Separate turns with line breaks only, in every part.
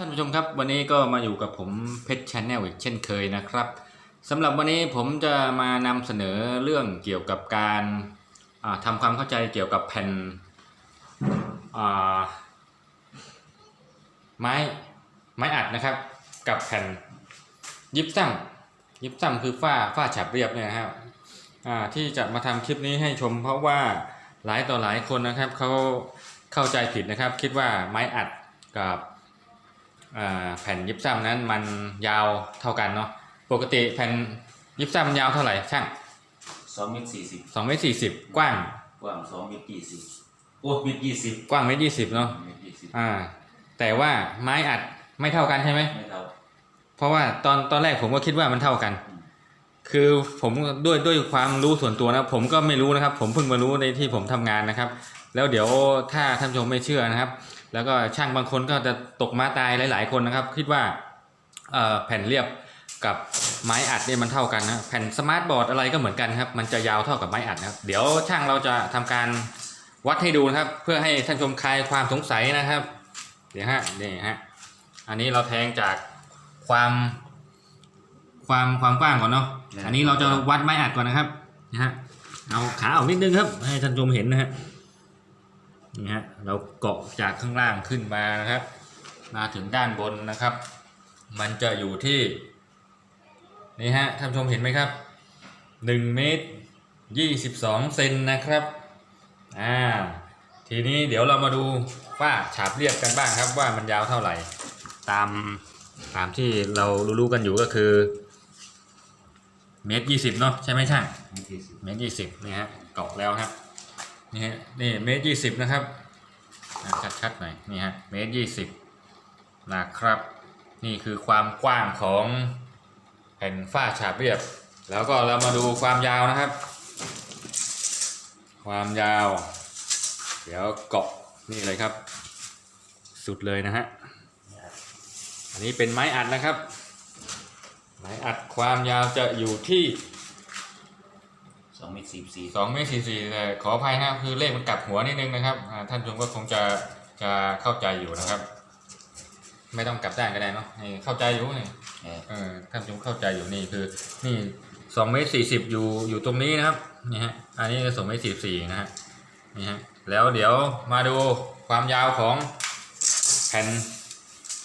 ท่านผู้ชมครับวันนี้ก็มาอยู่กับผมเพชรชแนลอีกเช่นเคยนะครับสำหรับวันนี้ผมจะมานำเสนอเรื่องเกี่ยวกับการาทำความเข้าใจเกี่ยวกับแผ่นไม้ไม้อัดนะครับ กับแผ่นยิปซัมยิปซัมคือฝ้าฝ้าฉาบเรียบเนี่ยนะครับที่จะมาทำคลิปนี้ให้ชม เพราะว่าหลายต่อหลายคนนะครับเขาเข้าใจผิดนะครับ คิดว่าไม้อัดกับ แผ่นยิปซัมนั้นมันยาวเท่ากันเนาะปกติแผ่นยิปซัมยาวเท่าไหร่ช่าง
สองเมตรสี่สิบ
2เมตร40กว้าง
กว้างสองเมตรยี่สิบโอ้เมตรยี่สิบ
กว้างเมตร20เนาะ
เมตรยี่สิบ
อ่า แต่ว่าไม้อัดไม่เท่ากันใช่ไหม
ไม่เท่า
เพราะว่าตอนตอนแรกผมก็คิดว่ามันเท่ากัน
อืม
คือผมด้วยด้วยความรู้ส่วนตัวนะผมก็ไม่รู้นะครับ ผมเพิ่งมารู้ในที่ผมทำงานนะครับ แล้วเดี๋ยวถ้าท่านผู้ชมไม่เชื่อนะครับ แล้วก็ช่างบางคนก็จะตกม้าตายหลาย ๆ คนนะครับ คิดว่าแผ่นเรียบกับไม้อัดเนี่ยมันเท่ากันนะแผ่นสมาร์ทบอร์ดอะไรก็เหมือนกันครับ มันจะยาวเท่ากับไม้อัดนะครับ เดี๋ยวช่างเราจะทำการวัดให้ดูนะครับ เพื่อให้ท่านชมคลายความสงสัยนะครับ เดี๋ยวฮะนี่ฮะอันนี้เราแทงจากความความความกว้างก่อนเนาะอันนี้เราจะวัดไม้อัดก่อนนะครับนะฮะเอาขาออกนิดนึงครับ ให้ท่านชมเห็นนะฮะ นี่ฮะเราเกาะจากข้างล่างขึ้นมานะครับ มาถึงด้านบนนะครับ มันจะอยู่ที่นี่ฮะท่านผู้ชมเห็นไหมครับ1เมตร22เซนนะครับอ่าทีนี้เดี๋ยวเรามาดูฝ้าฉาบเรียบกันบ้างครับว่ามันยาวเท่าไหร่ ตามตามที่เรารู้ๆกันอยู่ก็คือเมตรยี่สิบเนาะใช่ไหมช่าง
เมตรยี่สิบ
เมตรยี่สิบนี่ฮะเกาะแล้วครับ นี่ฮะนี่เมตรยี่สิบนะครับชัดๆหน่อยนี่ฮะเมตรยี่สิบนะครับ นี่คือความกว้างของแผ่นฝ้าฉาบเรียบ แล้วก็เรามาดูความยาวนะครับ ความยาว เดี๋ยวเกาะนี่เลยครับ สุดเลยนะฮะอันนี้เป็นไม้อัดนะครับ ไม้อัดความยาวจะอยู่ที่
สองเมตรสี่สี่
สองเมตรสี่สี่แต่ขออภัยนะครับคือเลขมันกลับหัวนิดนึงนะครับอ่าท่านผู้ชมก็คงจะจะเข้าใจอยู่นะครับ ไม่ต้องกลับด้านก็ได้เนาะนี่เข้าใจอยู่นี่
เออ
เออท่านผู้ชมเข้าใจอยู่นี่คือ นี่สองเมตรสี่สิบอยู่อยู่ตรงนี้นะครับนี่ฮะอันนี้สองเมตรสี่สี่นะฮะนี่ฮะแล้วเดี๋ยวมาดูความยาวของแผ่น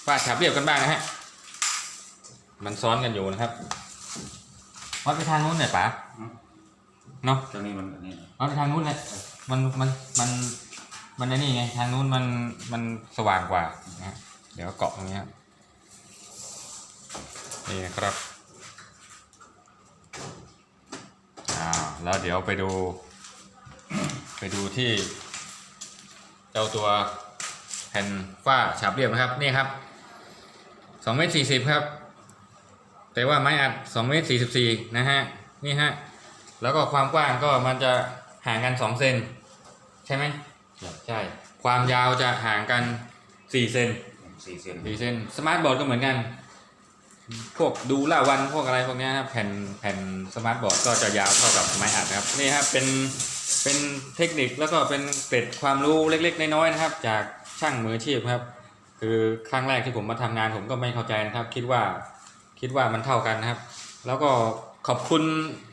ฝ้าฉาบเรียบกันบ้างนะฮะมันซ้อนกันอยู่นะครับวัดไปทางนู้นหน่อยป๋า เนาะ
ตรงนี้มันอันนี้
เอาไปทางนู้นเลยมันมันมันมันไอ้นี่ไงทางนู้นมันมันสว่างกว่านะฮะเดี๋ยวเกาะตรงนี้ครับนี่นะครับอ่าแล้วเดี๋ยวไปดู ไปดูที่ เจ้าตัวแผ่นฝ้าฉาบเรียบนะครับนี่ครับสองเมตรสี่สิบครับ แต่ว่าไม้อัดสองเมตรสี่สิบสี่นะฮะนี่ฮะ แล้วก็ความกว้างก็มันจะห่างกัน2เซนใช่ไหมใช่ ความยาวจะห่างกัน4เซน
สี่เซน
4เซนสมาร์ทบอร์ดก็เหมือนกัน พวกดูล่าวันพวกอะไรพวกเนี้ยครับแผ่นแผ่นสมาร์ทบอร์ดก็จะยาวเท่ากับไม้อัดนะครับ นี่ครับเป็นเป็นเทคนิคแล้วก็เป็นเกร็ดความรู้เล็ก ๆ น้อยๆนะครับ จากช่างมืออาชีพครับ คือครั้งแรกที่ผมมาทำงานผมก็ไม่เข้าใจนะครับ คิดว่าคิดว่ามันเท่ากันนะครับ แล้วก็ขอบคุณอ่า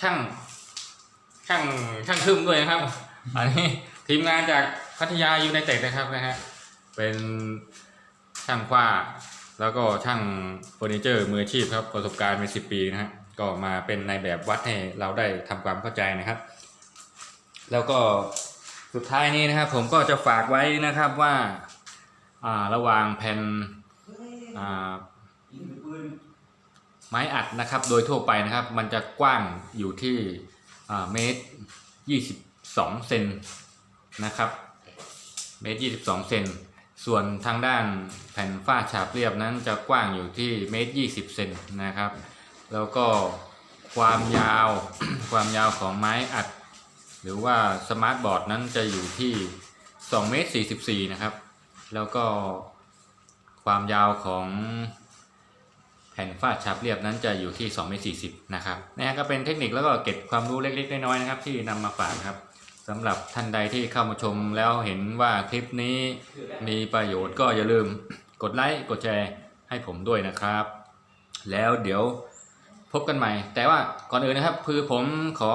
ช่างช่างช่างทึมด้วยนะครับ อันนี้ทีมงานจากพัทยายูไนเต็ดนะครับนะฮะเป็นช่างฝ้าแล้วก็ช่างเฟอร์นิเจอร์มืออาชีพครับประสบการณ์เป็นสิบปีนะฮะก็มาเป็นในแบบวัดให้เราได้ทำความเข้าใจนะครับ แล้วก็สุดท้ายนี้นะครับ ผมก็จะฝากไว้นะครับว่า อ่าระหว่างแผ่นอ่า ไม้อัดนะครับ โดยทั่วไปนะครับ มันจะกว้างอยู่ที่เมตรยี่สิบสองเซนนะครับ เมตรยี่สิบสองเซนส่วนทางด้านแผ่นฝ้าฉาบเรียบนั้นจะกว้างอยู่ที่เมตรยี่สิบเซนนะครับ แล้วก็ความยาวความยาวของไม้อัด หรือว่าสมาร์ทบอร์ดนั้นจะอยู่ที่2เมตร44นะครับ แล้วก็ความยาวของ แผ่นฝ้าฉาบเรียบนั้นจะอยู่ที่2เมตร40นะครับนี่ก็เป็นเทคนิคแล้วก็เก็บความรู้เล็ก ๆ น้อยๆนะครับ ที่นำมาฝากครับสำหรับท่านใดที่เข้ามาชมแล้วเห็นว่าคลิปนี้มีประโยชน์ก็อย่าลืมกดไลค์กดแชร์ให้ผมด้วยนะครับ แล้วเดี๋ยวพบกันใหม่ แต่ว่าก่อนอื่นนะครับคือผมขอ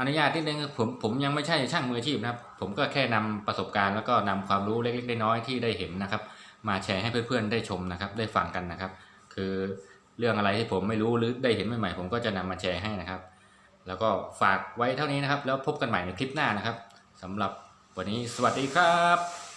อนุญาตนิดนึงผมผมยังไม่ใช่ช่างมืออาชีพนะครับ ผมก็แค่นำประสบการณ์แล้วก็นำความรู้เล็กๆน้อยๆที่ได้เห็นนะครับ มาแชร์ให้เพื่อนๆได้ชมนะครับ ได้ฟังกันนะครับ คือเรื่องอะไรที่ผมไม่รู้หรือได้เห็นใหม่ๆผมก็จะนำมาแชร์ให้นะครับ แล้วก็ฝากไว้เท่านี้นะครับ แล้วพบกันใหม่ในคลิปหน้านะครับสำหรับวันนี้สวัสดีครับ